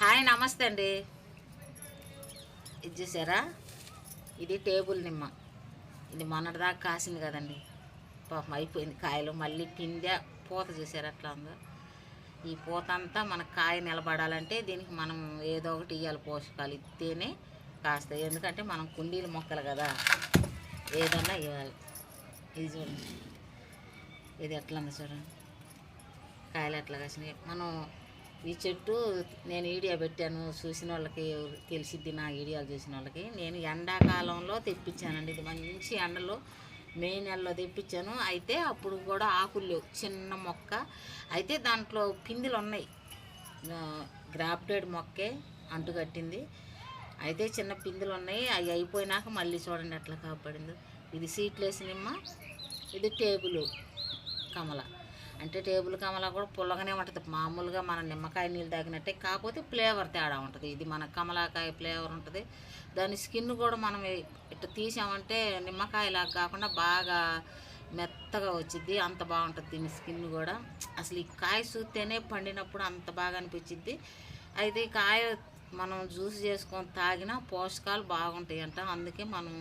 Hi నమస్తే అండి. ఇది చూసారా? ఇది టేబుల్ నిమ్మ. ఇది మొన్నటిదాకా కాసింది కదండి. పాపం అయిపోయింది కాయలు. మళ్ళీ పిందె పూత చూసారు అట్లా ఉందో? ఈ పూత అంతా మన కాయ నిలబడాలంటే దీనికి మనం ఏదో ఒకటి ఇవ్వాలి పోషకాలు. ఇస్తేనే కాస్తాయి. ఎందుకంటే మనం కుండీలు మొక్కలు కదా. ఏదన్నా ఇవ్వాలి. ఇది చూడండి. ఇది ఎట్లా ఉంది చూడండి. కాయలు ఎట్లా కాసినాయి. మనం ఈ చెట్టు నేను వీడియో పెట్టాను చూసిన వాళ్ళకి తెలిసిద్ది నా వీడియోలు చూసిన వాళ్ళకి. నేను ఎండాకాలంలో తెప్పించానండి. ఇది మంచి ఎండలో మే నెలలో తెప్పించాను. అయితే అప్పుడు కూడా ఆకులు లేవు చిన్న మొక్క. అయితే దాంట్లో పిందులు ఉన్నాయి. గ్రాఫ్టెడ్ మొక్కే అంటుకట్టింది అయితే చిన్న పిందులు ఉన్నాయి. అవి అయిపోయినాక మళ్ళీ చూడండి ఎట్లా కాపాడిందో. ఇది సీట్లేసి నిమ్మ ఇది టేబుల్ కమల. అంటే టేబుల్ కమలా కూడా పుల్లగానే ఉంటుంది. మామూలుగా మన నిమ్మకాయ నీళ్ళు తాగినట్టే కాకపోతే ఫ్లేవర్ తేడా ఉంటుంది. ఇది మన కమలాకాయ ఫ్లేవర్ ఉంటుంది. దాని స్కిన్ కూడా మనం ఇట్లా తీసామంటే నిమ్మకాయలాగా కాకుండా బాగా మెత్తగా వచ్చింది అంత బాగుంటుంది దీని స్కిన్ కూడా. అసలు ఈ కాయ చూస్తేనే పండినప్పుడు అంత బాగా అనిపించింది అయితే కాయ మనం జ్యూస్ చేసుకొని తాగినా పోషకాలు బాగుంటాయి అంట అందుకే మనం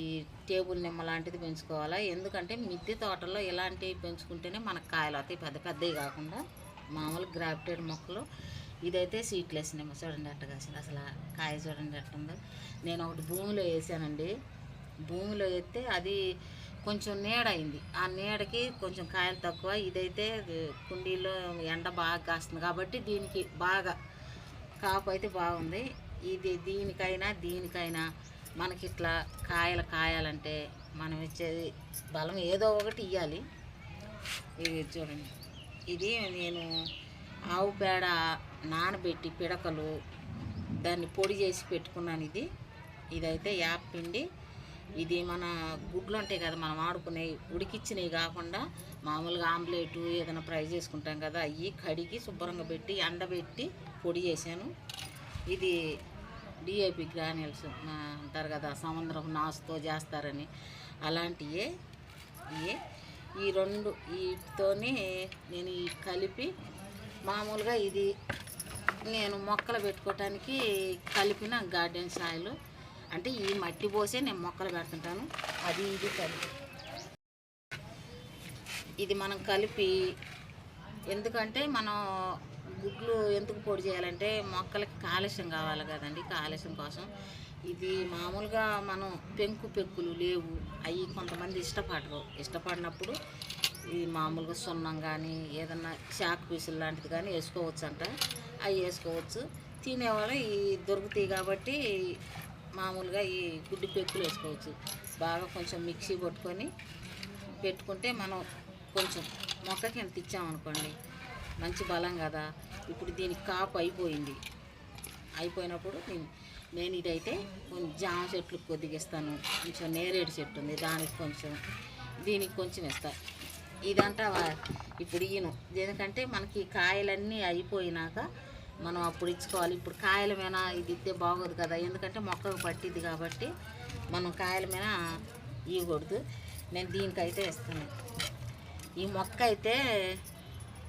ఈ టేబుల్ నిమ్మ లాంటిది పెంచుకోవాలా? ఎందుకంటే మిద్దె తోటల్లో ఇలాంటివి పెంచుకుంటేనే మనకు కాయలు అవుతాయి పెద్ద పెద్దవి కాకుండా మామూలు గ్రాఫ్టెడ్ మొక్కలు. ఇదైతే సీట్లెస్ నిమ్మ. చూడండి అట్ట కాసింది అసలు కాయ చూడండి ఎట్టుందో నేను ఒకటి భూమిలో వేసానండి. భూమిలో వేస్తే అది కొంచెం నీడ అయింది. ఆ నీడకి కొంచెం కాయలు తక్కువ. ఇదైతే కుండీలో ఎండ బాగా కాస్తుంది కాబట్టి దీనికి బాగా కాపు అయితే బాగుంది. ఇది దీనికైనా దీనికైనా మనకి ఇట్లా కాయలు కాయాలంటే మనం ఇచ్చేది బలం ఏదో ఒకటి ఇవ్వాలి ఇది చూడండి. ఇది నేను ఆవు పేడ నానబెట్టి పిడకలు దాన్ని పొడి చేసి పెట్టుకున్నాను ఇది. ఇదైతే యాప్ పిండి. ఇది మన గుడ్లు ఉంటాయి కదా మనం ఆడుకునేవి ఉడికిచ్చినవి కాకుండా మామూలుగా ఆమ్లెట్ ఏదైనా ఫ్రై చేసుకుంటాం కదా అవి కడిగి శుభ్రంగా పెట్టి ఎండబెట్టి పొడి చేశాను. ఇది డిఏపి గ్రాన్యూల్స్ అంటారు కదా సముద్రం నాసుతో చేస్తారని. అలాంటివే ఇవే ఈ రెండు వీటితోనే నేను ఈ కలిపి మామూలుగా ఇది నేను మొక్కలు పెట్టుకోవటానికి కలిపిన గార్డెన్ సాయిల్. అంటే ఈ మట్టి పోసే నేను మొక్కలు పెడుతుంటాను. అది ఇది కలిపి. ఇది మనం కలిపి ఎందుకంటే మనం గుడ్లు ఎందుకు పొడి చేయాలంటే మొక్కలకి కాలుష్యం కావాలి కదండి కాలుష్యం కోసం. ఇది మామూలుగా మనం పెంకు పెక్కులు లేవు అవి కొంతమంది ఇష్టపడరు. ఇష్టపడినప్పుడు ఈ మామూలుగా సున్నం కానీ ఏదన్నా చాక్ పీసులు లాంటిది కానీ వేసుకోవచ్చు అంట అవి వేసుకోవచ్చు. తినేవాళ్ళు ఈ దొరుకుతాయి కాబట్టి మామూలుగా ఈ గుడ్డి పెక్కులు వేసుకోవచ్చు. బాగా కొంచెం మిక్సీ కొట్టుకొని పెట్టుకుంటే మనం కొంచెం మొక్కకి ఎంత ఇచ్చామనుకోండి మంచి బలం కదా. ఇప్పుడు దీనికి కాపు అయిపోయింది. అయిపోయినప్పుడు నేను నేను ఇదైతే కొంచెం జామ చెట్లు కొద్దిగా ఇస్తాను కొంచెం నేరేడు చెట్టు ఉంది. దానికి కొంచెం దీనికి కొంచెం ఇస్తాను ఇదంతా ఇప్పుడు ఈయన ఎందుకంటే మనకి కాయలన్నీ అయిపోయినాక మనం అప్పుడు ఇచ్చుకోవాలి. ఇప్పుడు కాయల మీద ఇది ఇస్తే బాగోదు కదా. ఎందుకంటే మొక్కకు పట్టిద్ది కాబట్టి మనం కాయల మీద ఇవ్వకూడదు. నేను దీనికైతే ఇస్తాను ఈ మొక్క అయితే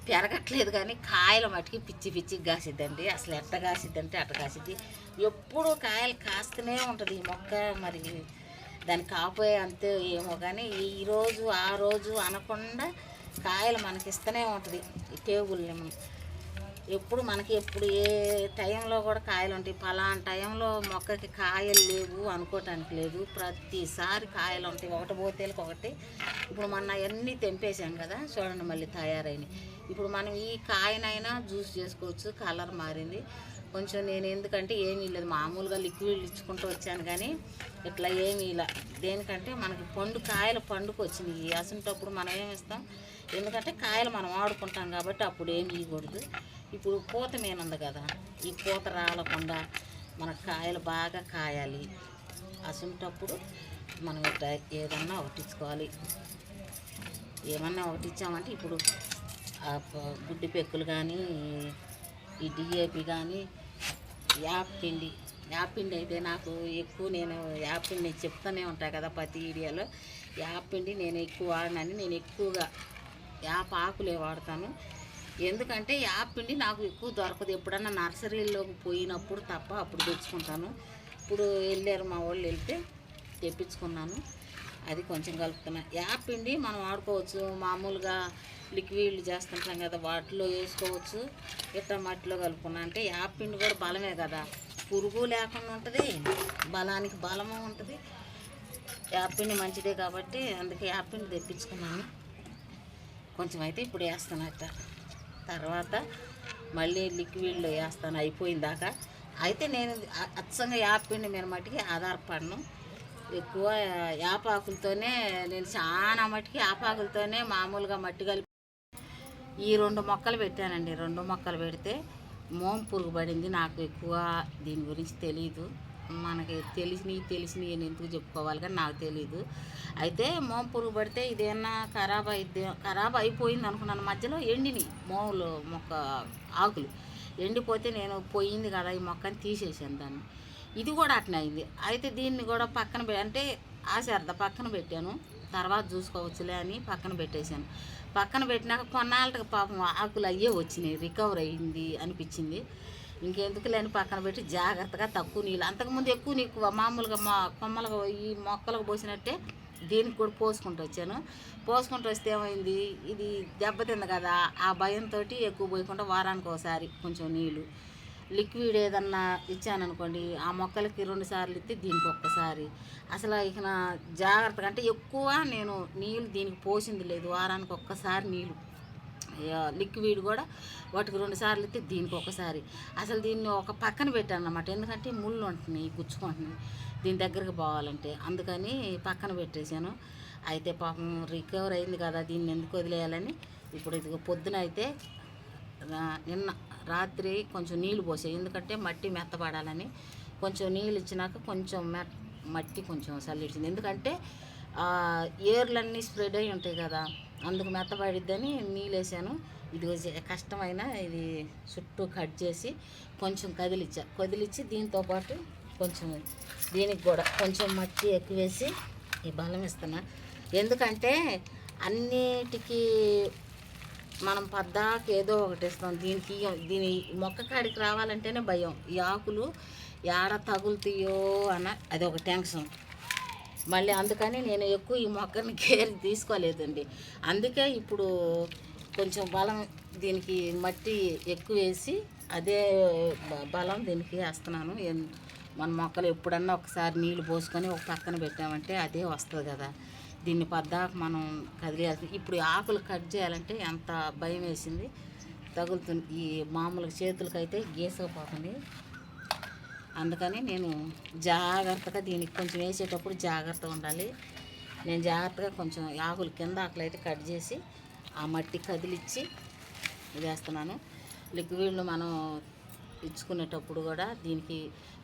పెరగట్లేదు కానీ కాయలు మటుకి పిచ్చి పిచ్చి కాసిద్దండి. అసలు ఎట్ట కాసిద్దంటే అట్ట కాసిద్ది. ఎప్పుడు కాయలు కాస్తూనే ఉంటుంది ఈ మొక్క మరి. దాని కాపోయే అంతే ఏమో కానీ ఈరోజు ఆ రోజు అనకుండా కాయలు మనకి ఇస్తూనే ఉంటుంది ఈ టేబుల్ ఎప్పుడు మనకి ఎప్పుడు ఏ టైంలో కూడా కాయలు ఉంటాయి. పలానా టైంలో మొక్కకి కాయలు లేవు అనుకోవటానికి లేదు. ప్రతిసారి కాయలు ఉంటాయి. ఒకటి పోతేలకు ఒకటి. ఇప్పుడు మొన్న అన్నీ తెంపేశాం కదా చూడండి మళ్ళీ తయారైనవి ఇప్పుడు మనం ఈ కాయనైనా జ్యూస్ చేసుకోవచ్చు. కలర్ మారింది. కొంచెం నేను ఎందుకంటే ఏమీ లేదు. మామూలుగా లిక్విడ్ ఇచ్చుకుంటూ వచ్చాను కానీ ఇట్లా ఏమీ ఇలా. దేనికంటే మనకి పండు కాయలు పండుకు వచ్చినాయి. అసంటప్పుడు మనం ఏమి ఇస్తాం ఎందుకంటే కాయలు మనం వాడుకుంటాం కాబట్టి అప్పుడు ఏమి ఇవ్వకూడదు. ఇప్పుడు పూత మీనుంది కదా ఈ పూత రాలకుండా మన కాయలు బాగా కాయాలి. అసుంటప్పుడు మనం ఏదన్నా ఒకటిచ్చుకోవాలి. ఏమన్నా ఒకటిచ్చామంటే ఇప్పుడు గుడ్డి పెక్కులు కానీ ఈ డిఏపి కానీ యాప్ పిండి యాప్ పిండి అయితే నాకు ఎక్కువ నేను యాప్ పిండి చెప్తూనే ఉంటాను కదా ప్రతి వీడియోలో. యాప్ పిండి నేను ఎక్కువ వాడనని నేను ఎక్కువగా యాప్ ఆకులే వాడతాను. ఎందుకంటే యాప్ పిండి నాకు ఎక్కువ దొరకదు. ఎప్పుడన్నా నర్సరీలోకి పోయినప్పుడు తప్ప అప్పుడు తెచ్చుకుంటాను. ఇప్పుడు వెళ్ళారు మా వాళ్ళు వెళ్తే తెప్పించుకున్నాను. అది కొంచెం కలుపుతున్నా. యాప్ పిండి మనం వాడుకోవచ్చు. మామూలుగా లిక్విడ్లు చేస్తుంటాం కదా వాటిలో వేసుకోవచ్చు. ఇట్లా మట్టిలో కలుపుకున్నా. అంటే యాప్ పిండి కూడా బలమే కదా. పురుగు లేకుండా ఉంటుంది బలానికి బలము ఉంటుంది. యాప్ పిండి మంచిదే కాబట్టి అందుకే యాప్ పిండి తెప్పించుకున్నాను. కొంచెం అయితే ఇప్పుడు వేస్తాను అట్లా తర్వాత మళ్ళీ లిక్విడ్లో వేస్తాను అయిపోయిన దాకా. అయితే నేను అచ్చంగా యాపిండి మీద మటుకి ఆధారపడను ఎక్కువ యాపాకులతోనే నేను చాలా మట్టికి యాపాకులతోనే మామూలుగా మట్టి కలిపి ఈ రెండు మొక్కలు పెట్టానండి. రెండు మొక్కలు పెడితే మోం పురుగు పడింది నాకు ఎక్కువ దీని గురించి తెలియదు మనకి తెలిసినవి తెలిసినవి అని ఎందుకు చెప్పుకోవాలి కానీ నాకు తెలియదు అయితే మోం పురుగు పడితే ఇదేమన్నా ఖరాబ్ అయితే ఖరాబ్ అయిపోయింది అనుకున్నాను. మధ్యలో ఎండిని మోములు మొక్క ఆకులు. ఎండిపోతే నేను పోయింది కదా ఈ మొక్కని తీసేసాను దాన్ని. ఇది కూడా అట్నే అయింది. అయితే దీన్ని కూడా పక్కన అంటే ఆశారద పక్కన పెట్టాను. తర్వాత చూసుకోవచ్చులే అని పక్కన పెట్టేశాను. పక్కన పెట్టినాక కొన్నాళ్ళకి పాపం ఆకులు అయ్యే వచ్చినాయి. రికవర్ అయ్యింది అనిపించింది. ఇంకెందుకు లేని పక్కన పెట్టి జాగ్రత్తగా తక్కువ నీళ్ళు. అంతకుముందు ఎక్కువ నీకు మామూలుగా మా కొమ్మలకు ఈ మొక్కలకు పోసినట్టే దీనికి కూడా పోసుకుంటూ వచ్చాను. పోసుకుంటూ వస్తే ఏమైంది? ఇది దెబ్బతింది కదా. ఆ భయంతో ఎక్కువ పోయకుండా వారానికి ఒకసారి కొంచెం నీళ్ళు. లిక్విడ్ ఏదన్నా ఇచ్చాననుకోండి ఆ మొక్కలకి రెండు సార్లు ఇస్తే దీనికి ఒక్కసారి. అసలు ఇక నా జాగ్రత్తగా అంటే ఎక్కువ నేను నీళ్ళు దీనికి పోసింది లేదు. వారానికి ఒక్కసారి నీళ్ళు. లిక్విడ్ కూడా వాటికి రెండు సార్లు అయితే దీనికి ఒకసారి. అసలు దీన్ని ఒక పక్కన పెట్టాను అన్నమాట ఎందుకంటే ముళ్ళు ఉంటున్నాయి గుచ్చుకుంటున్నాయి దీని దగ్గరికి పోవాలంటే. అందుకని పక్కన పెట్టేశాను. అయితే పాపం రికవర్ అయింది కదా దీన్ని ఎందుకు వదిలేయాలని. ఇప్పుడు ఇదిగో పొద్దున అయితే రా- నిన్న రాత్రి కొంచెం నీళ్ళు పోసాయి. ఎందుకంటే మట్టి మెత్తపడాలని. కొంచెం నీళ్ళు ఇచ్చినాక కొంచెం మట్టి కొంచెం చల్లించింది ఎందుకంటే ఏర్లన్నీ స్ప్రెడ్ అయి ఉంటాయి కదా. అందుకు మెత్తబడిద్దని నీళ్ళేసాను. ఇది కష్టమైన ఇది చుట్టూ కట్ చేసి కొంచెం కదిలిచ్చా. కదిలిచ్చి దీంతో పాటు కొంచెం దీనికి కూడా కొంచెం మట్టి ఎక్కువేసి ఈ బలం ఇస్తున్నా. ఎందుకంటే అన్నిటికీ మనం పద్దాకి ఏదో ఒకటి ఇస్తాం. దీనికి దీని మొక్క కాడికి రావాలంటేనే భయం. ఈ ఆకులు ఏడ తగులుతాయో అన్న అది ఒక టెన్షన్. మళ్ళీ అందుకని నేను ఎక్కువ ఈ మొక్కని కేర్ తీసుకోలేదండి. అందుకే ఇప్పుడు కొంచెం బలం దీనికి మట్టి ఎక్కువ వేసి అదే బలం దీనికి వేస్తున్నాను. ఎన్- మన మొక్కలు ఎప్పుడన్నా ఒకసారి నీళ్ళు పోసుకొని ఒక పక్కన పెట్టామంటే అదే వస్తుంది కదా. దీన్ని పద్దాక మనం కదిలేయాల్సి ఇప్పుడు ఆకులు కట్ చేయాలంటే ఎంత భయం వేసింది. తగులుతుంది. ఈ మామూలుగా చేతులకైతే గీసకపోతుంది. అందుకని నేను జాగ్రత్తగా దీనికి కొంచెం వేసేటప్పుడు జాగ్రత్తగా ఉండాలి. నేను జాగ్రత్తగా కొంచెం ఆకులు కింద ఆకులు అయితే కట్ చేసి ఆ మట్టి కదిలిచ్చి వేస్తున్నాను. లిక్విడ్లు మనం ఇచ్చుకునేటప్పుడు కూడా దీనికి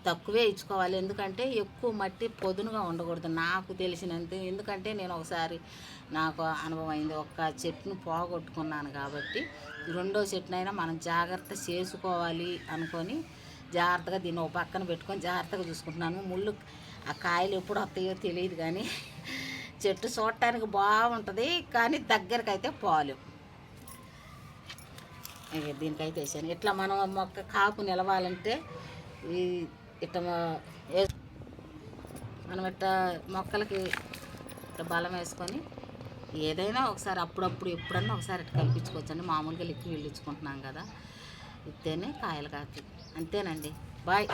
తక్కువే ఇచ్చుకోవాలి. ఎందుకంటే ఎక్కువ మట్టి పొదునుగా ఉండకూడదు నాకు తెలిసినంత. ఎందుకంటే నేను ఒకసారి నాకు అనుభవం అయింది ఒక్క చెట్టును పోగొట్టుకున్నాను కాబట్టి రెండో చెట్టునైనా మనం జాగ్రత్త చేసుకోవాలి అనుకొని జాగ్రత్తగా దీన్ని ఒక పక్కన పెట్టుకొని జాగ్రత్తగా చూసుకుంటున్నాను. ముళ్ళు ఆ కాయలు ఎప్పుడు వస్తాయో తెలియదు కానీ చెట్టు చూడటానికి బాగుంటుంది కానీ దగ్గరకు అయితే పోలేం దీనికైతే వేసాను. ఇట్లా మనం మొక్క కాపు నిలవాలంటే ఈ ఇట్లా మనం ఇట్లా మొక్కలకి ఇట్లా బలం వేసుకొని ఏదైనా ఒకసారి అప్పుడప్పుడు ఎప్పుడన్నా ఒకసారి ఇట్లా కల్పించుకోవచ్చండి. మామూలుగా లిక్విడ్ ఇచ్చుకుంటున్నాం కదా. ఇస్తేనే కాయలు కాస్తాయి. అంతేనండి. బాయ్.